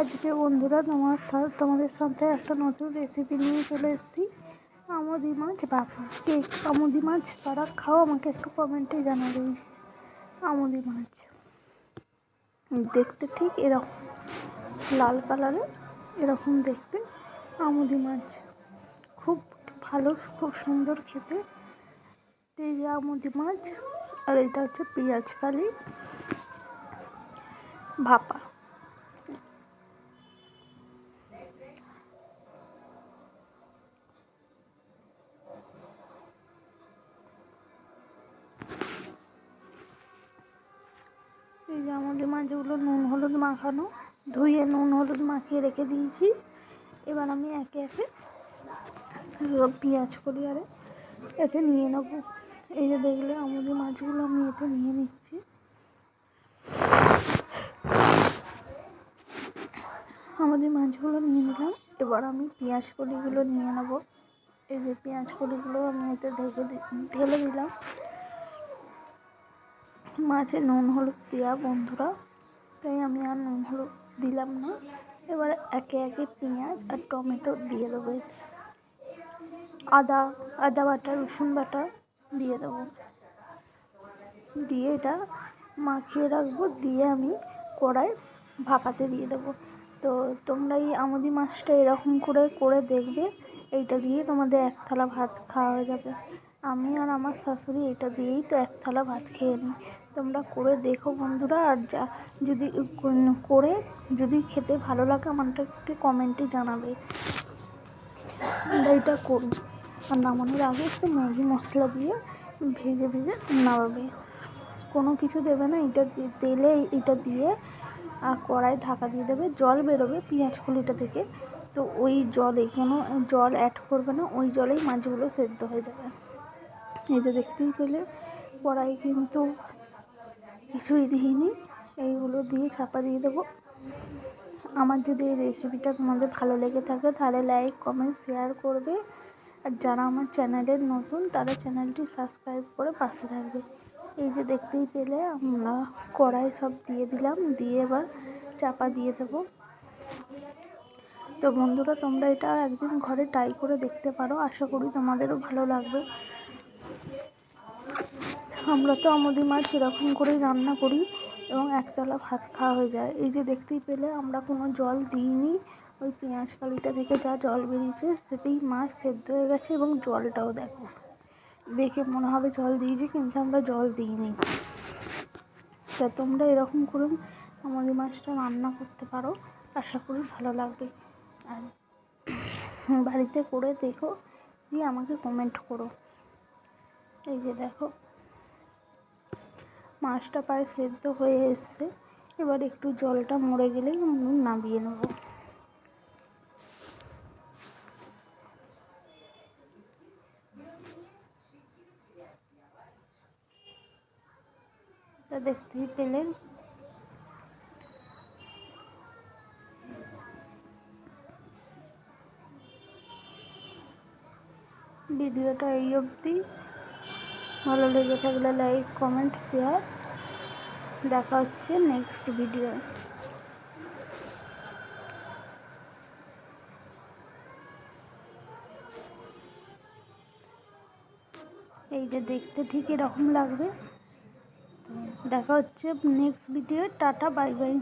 আজকে বন্ধুরা, তোমার তোমাদের সাথে একটা নতুন রেসিপি নিয়ে চলে এসেছি। আমুদি মাছ বাবা কেক আমুদি মাছ কারা খাও, আমাকে একটু কমেন্টে এই যে আমুদি মাছ। দেখতে ঠিক এরকম, লাল কালারের এরকম দেখতে আমুদি মাছ। খুব ভালো, খুব সুন্দর খেতে। এই যে আমুদি মাছ, আর এটা হচ্ছে পেঁয়াজ কালি। ভাপা এই যে আমাদের মাছগুলো নুন, হলুদ মাখানো। ধুয়ে নুন, হলুদ মাখিয়ে রেখে দিয়েছি। এবার আমি একে একে পেঁয়াজ করি আরে, এতে নিয়ে নেব। এই যে দেখলে আমাদের মাছগুলো আমি এতে নিয়ে নিচ্ছি। আমাদের মাছগুলো নিয়ে নিলাম। এবার আমি পেঁয়াজ কলিগুলো নিয়ে নেব। এই যে পেঁয়াজ কলিগুলো আমি এতে ঢেকে ঢেলে দিলাম। মাছে নুন হলুদ দেওয়া বন্ধুরা, তাই আমি আর নুন হলুদ দিলাম না। এবার একে একে পেঁয়াজ আর টমেটো দিয়ে দেবো। আদা আদা বাটা, রসুন বাটা দিয়ে দেবো। দিয়ে এটা মাখিয়ে রাখব, দিয়ে আমি কড়াই ভাপাতে দিয়ে দেবো। তো তোমরা এই আমুদি মাছটা এরকম করে করে দেখবে, এইটা দিয়ে তোমাদের এক থালা ভাত খাওয়া হয়ে যাবে। আমি আর আমার শাশুড়ি এটা দিয়েই তো এক থালা ভাত খেয়ে নিই। তোমরা করে দেখো বন্ধুরা, আর যা যদি করে যদি খেতে ভালো লাগে আমাদেরকে কমেন্টে জানাবে। আমরা এটা করি আর নামানোর আগে একটু ম্যাগি মশলা দিয়ে ভেজে ভেজে নামাবে কোনো কিছু দেবে না, এটা তেলে এটা দিয়ে আর কড়াই ঢাকা দিয়ে দেবে। জল বেরোবে পেঁয়াজ কলিটা থেকে। তো ওই জলে কোনো জল অ্যাড করবে না, ওই জলেই মাছগুলো সেদ্ধ হয়ে যাবে। এই যে দেখতেই পেলে, কড়াই কিন্তু কিছুই দিইনি। এইগুলো দিয়ে চাপা দিয়ে দেবো। আমার যদি এই রেসিপিটা তোমাদের ভালো লেগে থাকে, তাহলে লাইক কমেন্ট শেয়ার করবে। আর যারা আমার চ্যানেলের নতুন, তারা চ্যানেলটি সাবস্ক্রাইব করে পাশে থাকবে। এই যে দেখতেই পেলে, আমরা কড়াই সব দিয়ে দিলাম, দিয়ে এবার চাপা দিয়ে দেবো। তো বন্ধুরা, তোমরা এটা একদিন ঘরে ট্রাই করে দেখতে পারো। আশা করি তোমাদেরও ভালো লাগবে। আমরা তো আমুদি মাছ এরকম করেই রান্না করি এবং একতলা ভাত খাওয়া হয়ে যায়। এই যে দেখতেই পেলে আমরা কোনো জল দিইনি। ওই পেঁয়াজ কালিটা থেকে যা জল বেরিয়েছে সেটাই মাছ সেদ্ধ হয়ে গেছে এবং জলটাও দেখো। দেখে মনে হবে জল দিয়েছি কিন্তু আমরা জল দিইনি। তা তোমরা এরকম করে আমাদের মাছটা রান্না করতে পারো। আশা করি ভালো লাগবে। আর বাড়িতে করে দেখো, দিয়ে আমাকে কমেন্ট করো। এই যে দেখো। মাছটা প্রায় সেদ্ধ হয়ে এসছে। এবার একটু জলটা মরে গেলেই নামিয়ে নেব। তা দেখতেই পেলেন। ভিডিওটা এই অবধি। ভালো লেগে থাকলে লাইক, কমেন্ট, শেয়ার। দেখা হচ্ছে নেক্সট ভিডিও এই যে দেখতে ঠিক এরকম লাগবে। দেখা হচ্ছে next video tata bye bye